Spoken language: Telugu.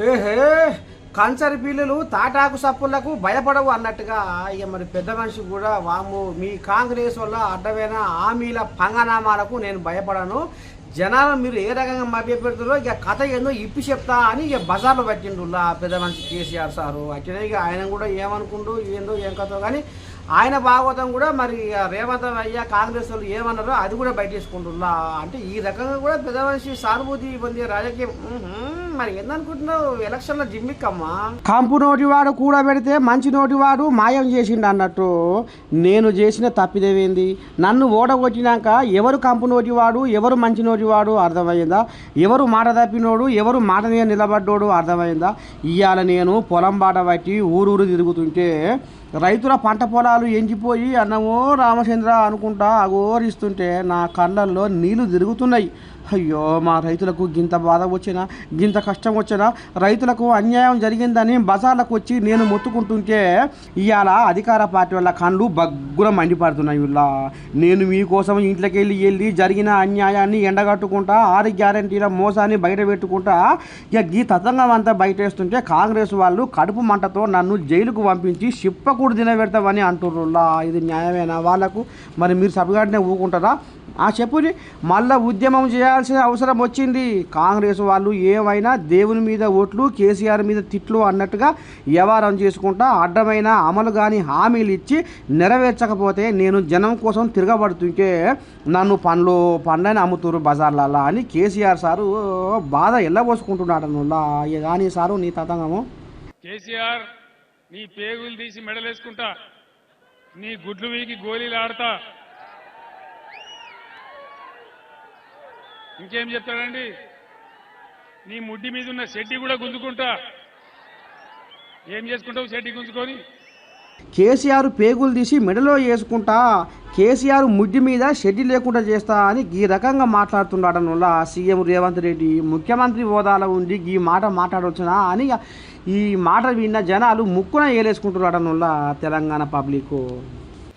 ఏహే కంచరి పిల్లలు తాటాకు సప్పులకు భయపడవు అన్నట్టుగా. ఇక మరి పెద్ద మనిషి కూడా వాము మీ కాంగ్రెస్ వల్ల అడ్డమైన హామీల పంగనామాలకు నేను భయపడను. జనాలు మీరు ఏ రకంగా మభ్యపెడుతారో ఇక కథ ఏందో ఇప్పి చెప్తా అని ఇక బజార్లో పెట్టిండులా పెద్ద మనిషి కేసీఆర్ సారు. అట్లనే ఇక ఆయన కూడా ఏమనుకుండు ఏందో ఏం కథో కానీ ఆయన భాగవతం కూడా మరి ఇక రేవంత్ అయ్యా కాంగ్రెస్ వాళ్ళు ఏమన్నారో అది కూడా బయట బయటేసుకుంటున్నా అంటే ఈ రకంగా కూడా పెద్ద మనిషి సానుభూతి పొందే రాజకీయం. మరి ఏందనుకుంటున్నావు? ఎలక్షన్లో జిమ్మిక్కమ్మా. కంపు నోటివాడు కూడా పెడితే మంచి నోటివాడు మాయం చేసిండు అన్నట్టు నేను చేసిన తప్పిదేవేంది? నన్ను ఓడగొట్టినాక ఎవరు కంపు నోటివాడు ఎవరు మంచి నోటివాడు అర్థమైందా? ఎవరు మాట తప్పినోడు ఎవరు మాట మీద నిలబడ్డోడు అర్థమైందా? ఇవాళ నేను పొలం బాట పట్టి ఊరూరు తిరుగుతుంటే రైతుల పంట పొలాలు ఎంచిపోయి అన్నమో రామచంద్ర అనుకుంటా అఘోరిస్తుంటే నా కళ్ళల్లో నీళ్ళు తిరుగుతున్నాయి. అయ్యో మా రైతులకు గింత బాధ వచ్చినా గింత కష్టం వచ్చినా రైతులకు అన్యాయం జరిగిందని బజార్లకు వచ్చి నేను మొత్తుకుంటుంటే ఇవాళ అధికార పార్టీ వల్ల కళ్ళు బగ్గున మండిపడుతున్నాయి ఇలా నేను మీకోసం ఇంట్లోకి వెళ్ళి వెళ్ళి జరిగిన అన్యాయాన్ని ఎండగట్టుకుంటా ఆరు గ్యారంటీల మోసాన్ని బయట పెట్టుకుంటా ఇక ఈ తతంగం అంతా బయటేస్తుంటే కాంగ్రెస్ వాళ్ళు కడుపు మంటతో నన్ను జైలుకు పంపించి చిప్పకూడు తినబెడతామని అంటుర్రులా ఇది న్యాయమేనా వాళ్ళకు? మరి మీరు సభగాడినే ఊకుంటారా? ఆ చెప్పుని మళ్ళా ఉద్యమం చేయాల్సిన అవసరం వచ్చింది. కాంగ్రెస్ వాళ్ళు ఏమైనా దేవుని మీద ఓట్లు కేసీఆర్ మీద తిట్లు అన్నట్టుగా వ్యవహారం చేసుకుంటా అడ్డమైన అమలు కాని హామీలు ఇచ్చి నెరవేర్చకపోతే నేను జనం కోసం తిరగబడుతుంటే నన్ను పండ్లు పండ్లని అమ్ముతురు బజార్లల్లా అని కేసీఆర్ సారు బాధ ఎల్లబోసుకుంటున్నాడు నువ్వులా ఇక కానీ సారు నీ తతంగము? కేసీఆర్ నీ పేగులు తీసి మెడలేసుకుంటా. నీ గుడ్లు వీకి గోళీలు ఆడతా. ఇంకేం చెప్తాడండి? నీ ముడ్డి మీద ఉన్న షెడ్డి కూడా గుంజుకుంటా. ఏం చేసుకుంటావు షెడ్డి గుంజుకొని? కేసీఆర్ పేగులు తీసి మెడలో వేసుకుంటా కేసీఆర్ ముడ్డి మీద షెడ్డి లేకుండా చేస్తా అని ఈ రకంగా మాట్లాడుతున్నాడు వల్ల సీఎం రేవంత్ రెడ్డి ముఖ్యమంత్రి హోదాలో ఉండి ఈ మాట మాట్లాడవచ్చునా అని ఈ మాట విన్న జనాలు ముక్కున ఏలేసుకుంటున్నాడు వల్ల తెలంగాణ పబ్లిక్.